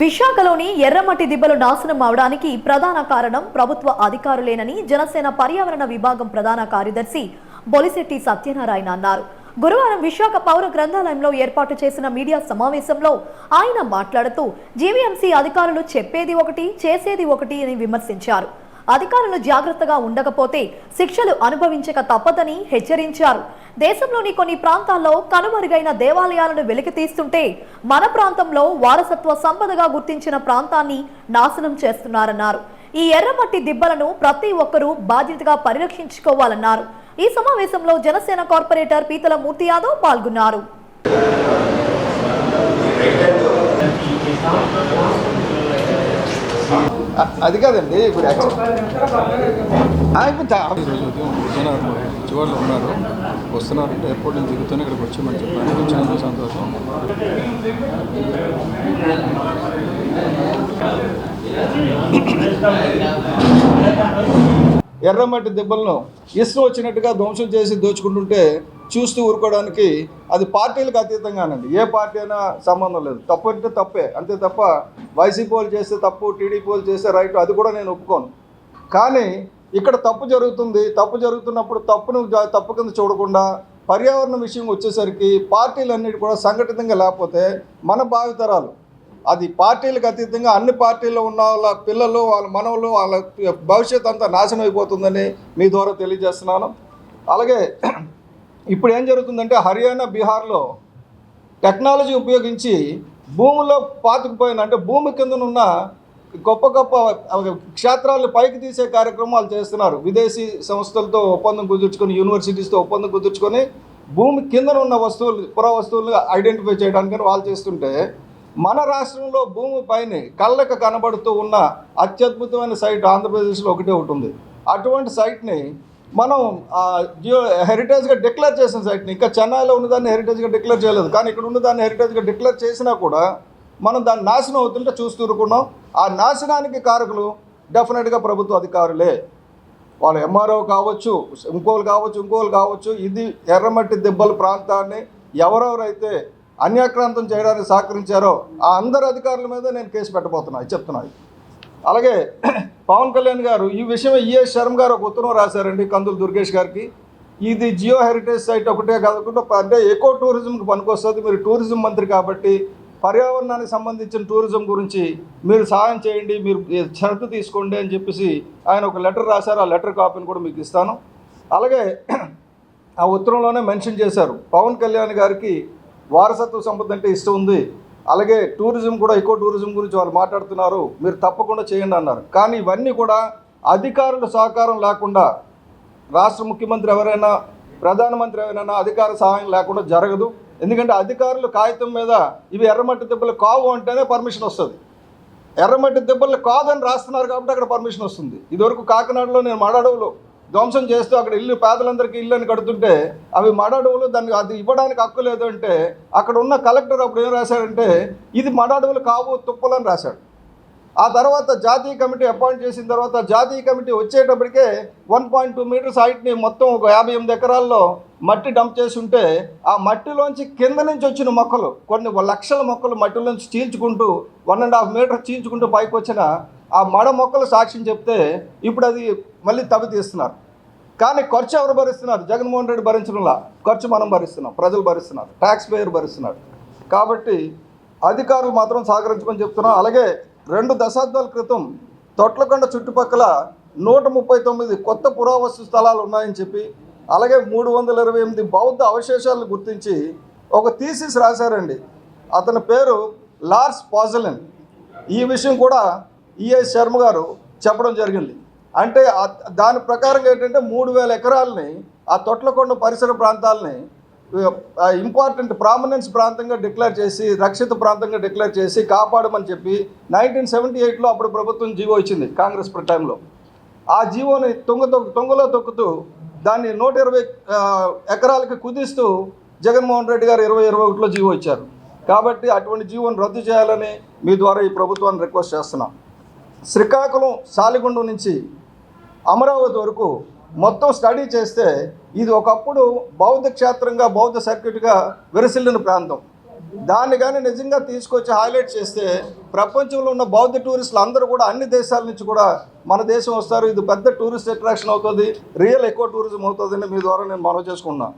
విశాఖలోని ఎర్రమట్టి దిబ్బలు నాశనం అవడానికి ప్రధాన కారణం ప్రభుత్వ అధికారులేనని జనసేన పర్యావరణ విభాగం ప్రధాన కార్యదర్శి బొలిశెట్టి సత్యనారాయణ అన్నారు. గురువారం విశాఖ పౌర గ్రంథాలయంలో ఏర్పాటు చేసిన మీడియా సమావేశంలో ఆయన మాట్లాడుతూ జీవీఎంసీ అధికారులు చెప్పేది ఒకటి చేసేది ఒకటి అని విమర్శించారు. అధికారులు జాగ్రత్తగా ఉండకపోతే శిక్షలు అనుభవించక తప్పదని హెచ్చరించారు. దేశంలోని కొన్ని ప్రాంతాల్లో కనుమరుగైన దేవాలయాలను వెలికి తీస్తుంటే మన ప్రాంతంలో వారసత్వ సంపదగా గుర్తించిన ప్రాంతాన్ని నాశనం చేస్తున్నారన్నారు. ఈ ఎర్రమట్టి దిబ్బలను ప్రతి ఒక్కరూ బాధ్యతగా పరిరక్షించుకోవాలన్నారు. ఈ సమావేశంలో జనసేన కార్పొరేటర్ పీతల మూర్తి యాదవ్ పాల్గొన్నారు. అ- అది కాదండి ఇప్పుడు విజయవాడలో ఉన్నారు. వస్తున్నారంటే ఎయిర్పోర్ట్ నుంచి దిగుతూనే ఇక్కడికి వచ్చామని చెప్పాను వచ్చినందుకు సంతోషం. ఎర్రమట్టి దెబ్బలను ఇష్టం వచ్చినట్టుగా ధ్వంసం చేసి దోచుకుంటుంటే చూస్తూ ఊరుకోవడానికి అది పార్టీలకు అతీతంగానండి. ఏ పార్టీ అయినా సంబంధం లేదు. తప్పు అంటే తప్పే. అంతే తప్ప వైసీపీ వాళ్ళు చేస్తే తప్పు టీడీపీ వాళ్ళు చేస్తే రైట్ అది కూడా నేను ఒప్పుకోను. కానీ ఇక్కడ తప్పు జరుగుతుంది. తప్పు జరుగుతున్నప్పుడు తప్పును తప్పు కింద చూడకుండా పర్యావరణ విషయం వచ్చేసరికి పార్టీలన్నిటి కూడా సంఘటితంగా లేకపోతే మన భావితరాలు అది పార్టీలకు అతీతంగా అన్ని పార్టీల్లో ఉన్న వాళ్ళ పిల్లలు వాళ్ళ మనవలు వాళ్ళ భవిష్యత్ అంతా నాశనం అయిపోతుందని మీ ద్వారా తెలియజేస్తున్నాను. అలాగే ఇప్పుడు ఏం జరుగుతుందంటే హర్యానా బీహార్లో టెక్నాలజీ ఉపయోగించి భూమిలో పాతుకుపోయిన అంటే భూమి కిందనున్న గొప్ప గొప్ప క్షేత్రాలను పైకి తీసే కార్యక్రమాలు చేస్తున్నారు. విదేశీ సంస్థలతో ఒప్పందం కుదుర్చుకొని యూనివర్సిటీస్తో ఒప్పందం కుదుర్చుకొని భూమి కిందన ఉన్న వస్తువులు పురా వస్తువులు ఐడెంటిఫై చేయడానికి వాళ్ళు చేస్తుంటే మన రాష్ట్రంలో భూమి పైన కళ్ళకు కనబడుతూ ఉన్న అత్యద్భుతమైన సైట్ ఆంధ్రప్రదేశ్లో ఒకటే ఒకటి ఉంది. అటువంటి సైట్ని మనం ఆ, జియో హెరిటేజ్గా డిక్లేర్ చేసిన సైట్ని ఇంకా చెన్నైలో ఉన్నదాన్ని హెరిటేజ్గా డిక్లేర్ చేయలేదు. కానీ ఇక్కడ ఉన్నదాన్ని హెరిటేజ్గా డిక్లేర్ చేసినా కూడా మనం దాన్ని నాశనం అవుతుంటే చూస్తూరుకున్నాం ఆ నాశనానికి కారకులు డెఫినెట్గా ప్రభుత్వ అధికారులే. వాళ్ళు ఎంఆర్ఓ కావచ్చు ఇంకోలు కావచ్చు ఇంకోలు కావచ్చు ఇది ఎర్రమట్టి దెబ్బల ప్రాంతాన్ని ఎవరెవరైతే అన్యాక్రాంతం చేయడానికి సహకరించారో ఆ అందరు అధికారుల మీద నేను కేసు పెట్టబోతున్నా చెప్తున్నాను అలాగే పవన్ కళ్యాణ్ గారు ఈ విషయం ఈఎస్ శర్మ గారు ఒక ఉత్తరం రాశారండి కందులు దుర్గేష్ గారికి? ఇది జియో హెరిటేజ్ సైట్ ఒకటే కాకుండా అంటే ఎకో టూరిజంకి పనికొస్తుంది. మీరు టూరిజం మంత్రి కాబట్టి పర్యావరణానికి సంబంధించిన టూరిజం గురించి మీరు సహాయం చేయండి మీరు షరతు తీసుకోండి అని చెప్పేసి ఆయన ఒక లెటర్ రాశారు. ఆ లెటర్ కాపీని కూడా మీకు ఇస్తాను. అలాగే ఆ ఉత్తరంలోనే మెన్షన్ చేశారు. పవన్ కళ్యాణ్ గారికి వారసత్వ సంపద అంటే ఇష్టం ఉంది. అలాగే టూరిజం కూడా ఎక్కువ టూరిజం గురించి వాళ్ళు మాట్లాడుతున్నారు. మీరు తప్పకుండా చేయండి అన్నారు. కానీ ఇవన్నీ కూడా అధికారుల సహకారం లేకుండా రాష్ట్ర ముఖ్యమంత్రి ఎవరైనా ప్రధానమంత్రి ఎవరైనా అధికార సహాయం లేకుండా జరగదు. ఎందుకంటే అధికారులు కాగితం మీద ఇవి ఎర్రమట్టి దెబ్బలు కావు అంటేనే పర్మిషన్ వస్తుంది. ఎర్రమట్టి దెబ్బలు కాదని రాస్తున్నారు కాబట్టి అక్కడ పర్మిషన్ వస్తుంది. ఇదివరకు కాకినాడలో నేను మాడడవులో ధ్వంసం చేస్తూ అక్కడ ఇల్లు పేదలందరికీ ఇల్లు అని కడుతుంటే అవి మడాడవులు దాన్ని అది ఇవ్వడానికి హక్కు లేదు అంటే అక్కడ ఉన్న కలెక్టర్ అప్పుడు ఏం రాశాడంటే ఇది మడాడవులు కావు తుప్పలని రాశాడు. ఆ తర్వాత జాతీయ కమిటీ అపాయింట్ చేసిన తర్వాత జాతీయ కమిటీ వచ్చేటప్పటికే వన్ పాయింట్ టూ మీటర్స్ హైట్ని మొత్తం ఒక యాభై ఎనిమిది ఎకరాల్లో మట్టి డంప్ చేసి ఉంటే ఆ మట్టిలోంచి కింద నుంచి వచ్చిన మొక్కలు కొన్ని లక్షల మొక్కలు మట్టిలోంచి చీల్చుకుంటూ వన్ అండ్ హాఫ్ మీటర్ చీల్చుకుంటూ పైకి వచ్చిన ఆ మడ మొక్కలు సాక్ష్యం చెప్తే ఇప్పుడు అది మళ్ళీ తవ్వి తీస్తున్నారు. కానీ ఖర్చు ఎవరు భరిస్తున్నారు? జగన్మోహన్ రెడ్డి భరించడంలా ఖర్చు మనం భరిస్తున్నాం ప్రజలు భరిస్తున్నారు ట్యాక్స్ పేయర్ భరిస్తున్నాడు కాబట్టి అధికారులు మాత్రం సహకరించమని చెప్తున్నాం. అలాగే రెండు దశాబ్దాల క్రితం తొట్లకొండ చుట్టుపక్కల నూట ముప్పై తొమ్మిది కొత్త పురావస్తు స్థలాలు ఉన్నాయని చెప్పి అలాగే మూడు వందల ఇరవై ఎనిమిది బౌద్ధ అవశేషాలను గుర్తించి ఒక థీసిస్ రాశారండి. అతని పేరు లార్స్ పాజలిన్. ఈ విషయం కూడా ఈఎస్ శర్మ గారు చెప్పడం జరిగింది. అంటే దాని ప్రకారం ఏంటంటే మూడు వేల ఎకరాలని ఆ తొట్లకొండ పరిసర ప్రాంతాలని ఇంపార్టెంట్ ప్రామినెన్స్ ప్రాంతంగా డిక్లేర్ చేసి రక్షిత ప్రాంతంగా డిక్లేర్ చేసి కాపాడమని చెప్పి నైన్టీన్ సెవెంటీ ఎయిట్లో అప్పుడు ప్రభుత్వం జీవో ఇచ్చింది కాంగ్రెస్ టైంలో. ఆ జీవోని తొంగ తొక్కు తొంగలో తొక్కుతూ దాన్ని నూట ఇరవై ఎకరాలకి కుదిస్తూ జగన్మోహన్ రెడ్డి గారు ఇరవై ఇరవై ఒకటిలో జీవో ఇచ్చారు. కాబట్టి అటువంటి జీవోని రద్దు చేయాలని మీ ద్వారా ఈ ప్రభుత్వాన్ని రిక్వెస్ట్ చేస్తున్నాం. శ్రీకాకుళం సాలిగుండం నుంచి అమరావతి వరకు మొత్తం స్టడీ చేస్తే ఇది ఒకప్పుడు బౌద్ధ క్షేత్రంగా బౌద్ధ సర్క్యూట్గా విరసిల్లిన ప్రాంతం. దాన్ని కానీ నిజంగా తీసుకొచ్చి హైలైట్ చేస్తే ప్రపంచంలో ఉన్న బౌద్ధ టూరిస్టులు అందరూ కూడా అన్ని దేశాల నుంచి కూడా మన దేశం వస్తారు. ఇది పెద్ద టూరిస్ట్ అట్రాక్షన్ అవుతుంది. రియల్ ఎక్కువ టూరిజం అవుతుందని మీ ద్వారా నేను మనవి చేసుకున్నాను